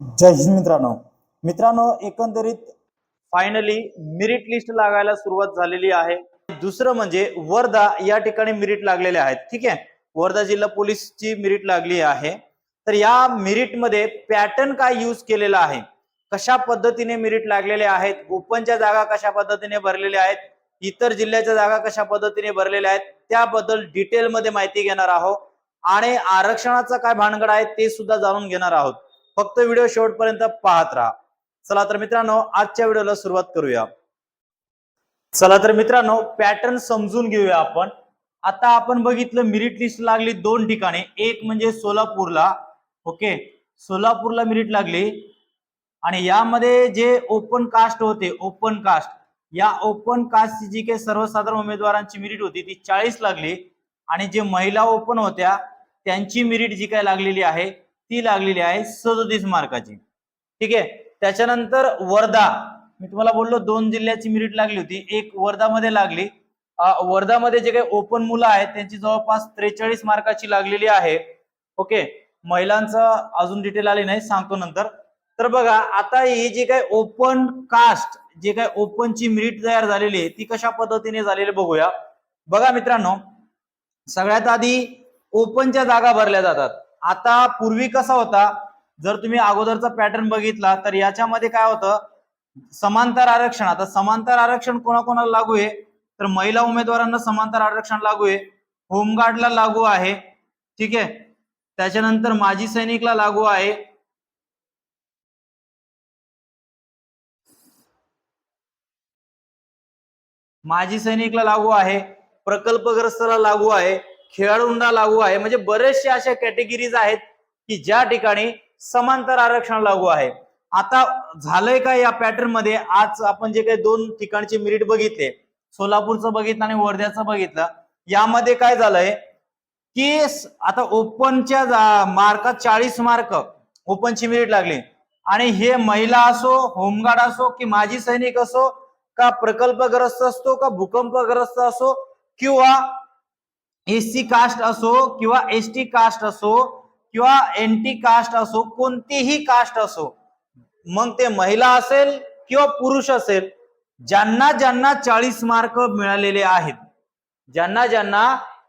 जय हिंद मित्रांनो. मित्रांनो एकंदरीत फायनली मेरिट लिस्ट लागायला सुरुवात झालेली आहे. दुसरं म्हणजे वर्धा या ठिकाणी मेरिट लागलेले आहेत. ठीक आहे? वर्धा जिल्हा पोलीसची मेरिट लागली आहे. तर या मेरिटमध्ये पॅटर्न काय यूज केलेला आहे? कशा पद्धतीने मेरिट लागलेले आहेत? ओपनच्या जागा कशा पद्धतीने भरलेल्या आहेत? इतर जिल्ह्याच्या जागा कशा पद्धतीने भरलेल्या आहेत? त्याबद्दल डिटेलमध्ये माहिती घेणार आहोत. आणि आरक्षणाचा काय भानगड आहे ते सुद्धा जाणून घेणार आहोत. फक्त व्हिडिओ शेवटपर्यंत पाहत राहा. चला तर मित्रांनो आजच्या व्हिडिओला सुरुवात करूया. चला तर मित्रांनो पॅटर्न समजून घेऊया आपण. आता आपण बघितलं मिरिट लिस्ट लागली दोन ठिकाणी. एक म्हणजे सोलापूरला ओके सोलापूरला मिरिट लागली. आणि यामध्ये जे ओपन कास्ट होते ओपन कास्ट या ओपन कास्टची जी काही सर्वसाधारण उमेदवारांची मिरिट होती ती चाळीस लागली. आणि जे महिला ओपन होत्या त्यांची मिरिट जी काय लागलेली आहे ती लागलेली आहे सदतीस मार्काची. ठीक आहे? त्याच्यानंतर वर्धा. मी तुम्हाला बोललो दोन जिल्ह्याची मिरिट लागली होती. एक वर्धामध्ये लागली. वर्धामध्ये जे काही ओपन मुलं आहेत त्यांची जवळपास त्रेचाळीस मार्काची लागलेली आहे. ओके? महिलांचं अजून डिटेल आली नाही सांगतो नंतर. तर बघा आता ही जी काही ओपन कास्ट जे काही ओपनची मिरिट तयार झालेली आहे ती कशा पद्धतीने झालेली बघूया. बघा मित्रांनो सगळ्यात आधी ओपनच्या जागा भरल्या जातात. आता पूर्वी कसा होता? जर तुम्ही अगोदरचा पॅटर्न बघितला तर याच्यामध्ये काय होतं? समांतर आरक्षण. आता समांतर आरक्षण कोणाकोणाला लागू आहे? तर महिला उमेदवारांना समांतर आरक्षण लागू आहे. होमगार्डला लागू आहे. ठीक आहे? त्याच्यानंतर माजी सैनिकला लागू आहे. माजी सैनिकला लागू आहे. प्रकल्पग्रस्ताला लागू आहे. खेळाडूंना लागू आहे. म्हणजे बरेचसे अशा कॅटेगरीज आहेत की ज्या ठिकाणी समांतर आरक्षण लागू आहे. आता झालंय का या पॅटर्नमध्ये? आज आपण जे काही दोन ठिकाणचे मेरिट बघितले सोलापूरचं बघितलं आणि वर्ध्याचं बघितलं यामध्ये काय झालंय? की आता ओपनच्या मार्कात चाळीस मार्क ओपनची मेरिट लागली. आणि हे महिला असो होमगार्ड असो की माजी सैनिक असो का प्रकल्पग्रस्त असतो का भूकंपग्रस्त असो किंवा एससी कास्ट असो किंवा एस टी कास्ट असो किंवा एन टी कास्ट असो कोणतीही कास्ट असो मग ते महिला असेल किंवा पुरुष असेल ज्यांना ज्यांना चाळीस मार्क मिळालेले आहेत ज्यांना ज्यांना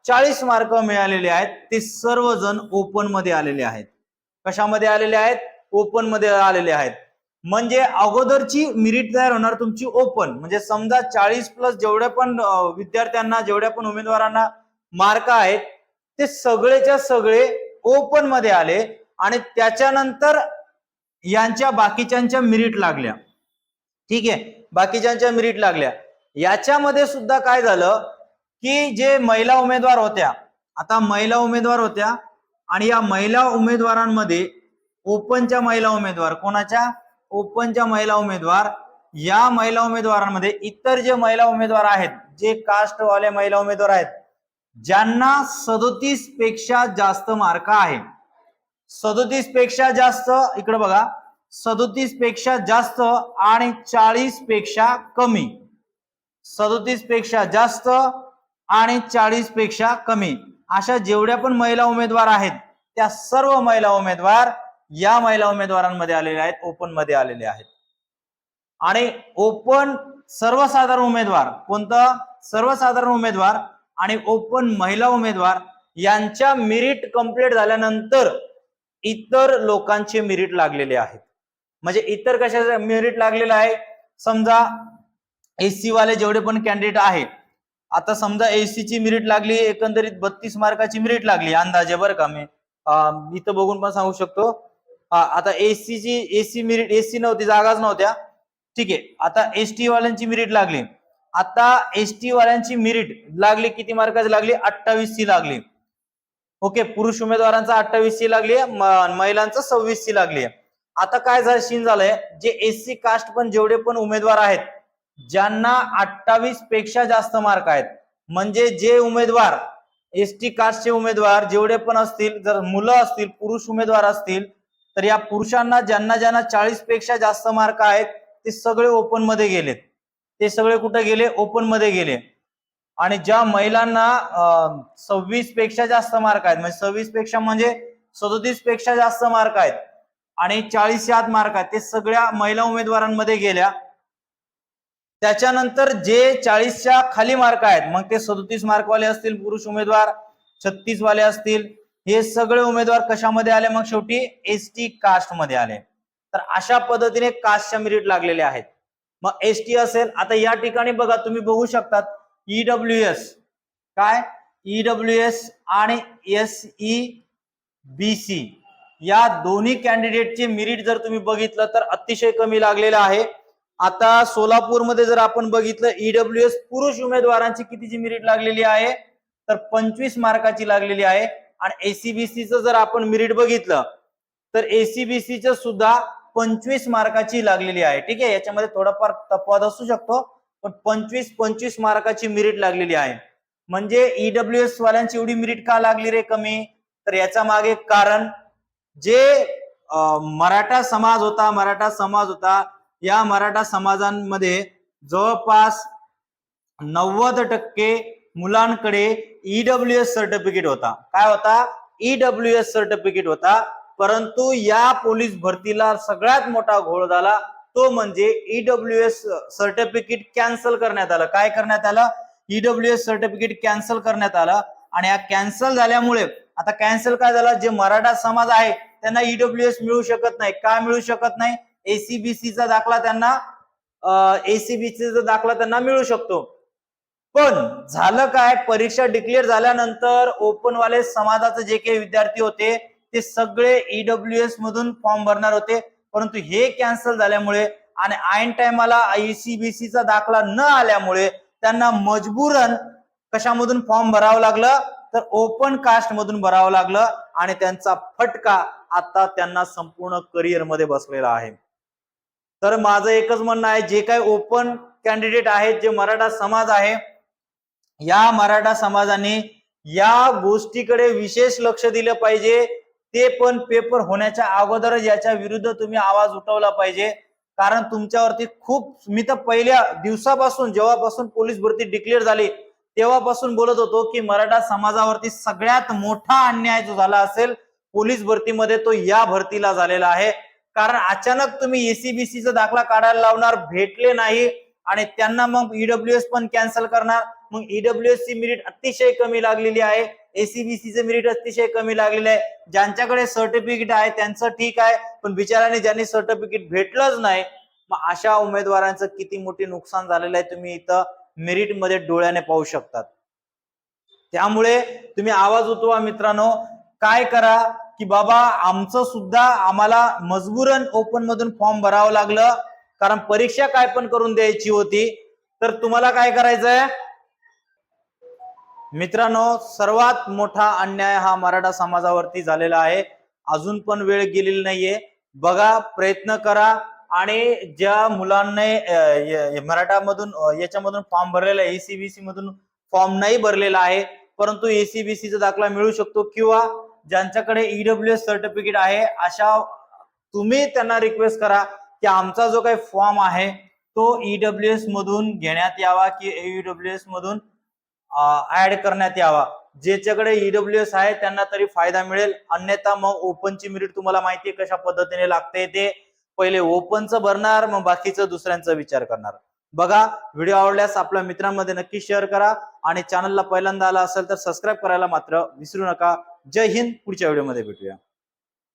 चाळीस मार्क मिळालेले आहेत ते सर्वजण ओपनमध्ये आलेले आहेत. कशामध्ये आलेले आहेत? ओपनमध्ये आलेले आहेत. म्हणजे अगोदरची मिरिट तयार होणार तुमची ओपन म्हणजे समजा चाळीस प्लस जेवढ्या पण विद्यार्थ्यांना जेवढ्या पण उमेदवारांना मार्क आहेत. ते सगळेच्या सगळे ओपनमध्ये आले आणि त्याच्यानंतर यांच्या बाकीच्यांच्या मिरिट लागल्या. ठीक आहे? बाकीच्यांच्या मिरिट लागल्या. याच्यामध्ये सुद्धा काय झालं की जे महिला उमेदवार होत्या आता महिला उमेदवार होत्या आणि या महिला उमेदवारांमध्ये ओपनच्या महिला उमेदवार कोणाच्या? ओपनच्या महिला उमेदवार. या महिला उमेदवारांमध्ये इतर जे महिला उमेदवार आहेत जे कास्टवाले महिला उमेदवार आहेत ज्यांना सदोतीसपेक्षा जास्त मार्क आहे. सदोतीसपेक्षा जास्त इकडे बघा. सदोतीसपेक्षा जास्त आणि चाळीसपेक्षा कमी. सदोतीसपेक्षा जास्त आणि चाळीसपेक्षा कमी. अशा जेवढ्या पण महिला उमेदवार आहेत त्या सर्व महिला उमेदवार या महिला उमेदवारांमध्ये आलेले आहेत ओपनमध्ये आलेले आहेत. आणि ओपन सर्वसाधारण उमेदवार कोणतं? सर्वसाधारण उमेदवार आणि ओपन महिला उमेदवार यांच्या मिरिट कंप्लीट झाल्यानंतर इतर लोकांचे मिरिट लागलेले आहेत. म्हणजे इतर कशाचे मेरिट लागलेलं आहे? समजा एससी वाले जेवढे पण कॅन्डिडेट आहेत आता समजा एससी ची मेरिट लागली एकंदरीत बत्तीस मार्काची मिरिट लागली अंदाजे बरं का मी इथं बघून पण सांगू शकतो. हा, आता एससी ची एससी मेरिट एससी नव्हती जागाच नव्हत्या. ठीक आहे आता एस टी वाल्यांची मिरिट लागली. आता एस टी वाल्यांची मेरिट लागली किती मार्काची? लागली अठ्ठावीस ची लागली. ओके पुरुष उमेदवारांचा अठ्ठावीस ची लागली महिलांचा सव्वीस ची लागली आता काय झालं सीन झालंय? जे एससी कास्ट पण जेवढे पण उमेदवार आहेत ज्यांना अठ्ठावीसपेक्षा जास्त मार्क आहेत म्हणजे जे उमेदवार एस टी कास्टचे उमेदवार जेवढे पण असतील जर मुलं असतील पुरुष उमेदवार असतील तर या पुरुषांना ज्यांना ज्यांना चाळीसपेक्षा जास्त मार्क आहेत ते सगळे ओपनमध्ये गेलेत. ते सगळे कुठे गेले? ओपनमध्ये गेले. आणि ज्या महिलांना सव्वीसपेक्षा जास्त मार्क आहेत म्हणजे सव्वीसपेक्षा म्हणजे सदोतीसपेक्षा जास्त मार्क आहेत आणि चाळीस आत मार्क आहेत ते सगळ्या महिला उमेदवारांमध्ये गेल्या. त्याच्यानंतर जे चाळीसच्या खाली मार्क आहेत मग ते सदोतीस मार्कवाले असतील पुरुष उमेदवार छत्तीस वाले असतील हे सगळे उमेदवार कशामध्ये आले? मग शेवटी एस टी कास्टमध्ये आले. तर अशा पद्धतीने कास्टच्या मेरिट लागलेले आहेत. मग एस टी असेल आता या ठिकाणी बघा तुम्ही बघू शकतात ईडब्ल्यू एस काय? ईडब्ल्यू एस आणि एस ई बी सी या दोन्ही कॅन्डिडेटचे मेरिट जर तुम्ही बघितलं तर अतिशय कमी लागलेलं आहे. आता सोलापूरमध्ये जर आपण बघितलं ईडब्ल्यू एस पुरुष उमेदवारांची कितीची मेरिट लागलेली आहे? तर पंचवीस मार्काची लागलेली आहे. आणि एसीबीसीचं जर आपण मेरिट बघितलं तर एसीबीसीचं सुद्धा पंचवीस मार्काची लागलेली आहे. ठीक आहे? याच्यामध्ये थोडाफार तफावत असू शकतो पण पंचवीस पंचवीस मार्काची मिरिट लागलेली आहे. म्हणजे ईडब्ल्यू एस वाल्यांची एवढी मिरिट का लागली रे कमी? तर याच्या मागे कारण जे मराठा समाज होता मराठा समाज होता या मराठा समाजांमध्ये जवळपास नव्वद टक्के मुलांकडे ईडब्ल्यू एस सर्टिफिकेट होता. काय होता? ईडब्ल्यू एस सर्टिफिकेट होता. परंतु या पोलीस भरतीला सगळ्यात मोठा घोळ झाला. तो म्हणजे ईडब्ल्यू एस सर्टिफिकेट कॅन्सल करण्यात आलं. काय करण्यात आलं? ईडब्ल्यू एस सर्टिफिकेट कॅन्सल करण्यात आलं. आणि या कॅन्सल झाल्यामुळे आता कॅन्सल काय झालं? जे मराठा समाज आहे त्यांना ईडब्ल्यू एस मिळू शकत नाही. का मिळू शकत नाही? एसीबीसीचा दाखला त्यांना एसीबीसीचा दाखला त्यांना मिळू शकतो. पण झालं काय? परीक्षा डिक्लेअर झाल्यानंतर ओपन वाले समाजाचे जे काही विद्यार्थी होते ते सगळे ईडब्ल्यू एस मधून फॉर्म भरणार होते. परंतु हे कॅन्सल झाल्यामुळे आणि ऐन टायमाला चा दाखला न आल्यामुळे त्यांना मजबूरन कशामधून फॉर्म भरावं लागलं? तर ओपन कास्ट मधून भरावं लागलं आणि त्यांचा फटका आता त्यांना संपूर्ण करिअरमध्ये बसलेला आहे. तर माझं एकच म्हणणं आहे जे काही ओपन कॅन्डिडेट आहेत जे मराठा समाज आहे या मराठा समाजाने या गोष्टीकडे विशेष लक्ष दिलं पाहिजे. ते पण पेपर होण्याच्या अगोदरच याच्या विरुद्ध तुम्ही आवाज उठवला पाहिजे. कारण तुमच्यावरती खूप मी तर पहिल्या दिवसापासून जेव्हापासून पोलीस भरती डिक्लेअर झाली तेव्हापासून बोलत होतो की मराठा समाजावरती सगळ्यात मोठा अन्याय जो झाला असेल पोलीस भरतीमध्ये तो या भरतीला झालेला आहे. कारण अचानक तुम्ही एसीबीसीचा दाखला काढायला लावणार भेटले नाही आणि त्यांना मग ईडब्ल्यू एस पण कॅन्सल करणार. मग ईडब्ल्यू एस ची अतिशय कमी लागलेली आहे. एसीबीसीचे मिरिट अतिशय कमी लागलेले आहे. ज्यांच्याकडे सर्टिफिकेट आहे त्यांचं ठीक आहे. पण बिचाराने ज्यांनी सर्टिफिकेट भेटलंच नाही मग अशा उमेदवारांचं किती मोठी नुकसान झालेलं आहे तुम्ही इथं मेरिटमध्ये डोळ्याने पाहू शकतात. त्यामुळे तुम्ही आवाज उठवा मित्रांनो. काय करा की बाबा आमचं सुद्धा आम्हाला मजबूरन ओपन मधून फॉर्म भरावं लागलं. कारण परीक्षा काय पण करून द्यायची होती. तर तुम्हाला काय करायचंय? मित्रांनो सर्वात मोठा अन्याय हा मराठा समाजावरती झालेला आहे. अजून पण वेळ गेलेली नाहीये. बघा प्रयत्न करा आणि ज्या मुलांनी मराठामधून याच्यामधून फॉर्म भरलेला आहे एसीबीसी मधून फॉर्म नाही भरलेला आहे. परंतु एसीबीसीचा दाखला मिळू शकतो किंवा ज्यांच्याकडे ईडब्ल्यू एस सर्टिफिकेट आहे अशा तुम्ही त्यांना रिक्वेस्ट करा की आमचा जो काही फॉर्म आहे तो ईडब्ल्यू एस मधून घेण्यात यावा की ईडब्ल्यू एस मधून ऍड करण्यात यावा. ज्याच्याकडे ईडब्ल्यू एस आहे त्यांना तरी फायदा मिळेल. अन्यथा मग ओपनची मिरिट तुम्हाला माहिती आहे कशा पद्धतीने लागते ते. पहिले ओपनचं भरणार मग बाकीचं दुसऱ्यांचा विचार करणार. बघा व्हिडिओ आवडल्यास आपल्या मित्रांमध्ये नक्की शेअर करा. आणि चॅनलला पहिल्यांदा आला असेल तर सबस्क्राईब करायला मात्र विसरू नका. जय हिंद पुढच्या व्हिडिओमध्ये भेटूया.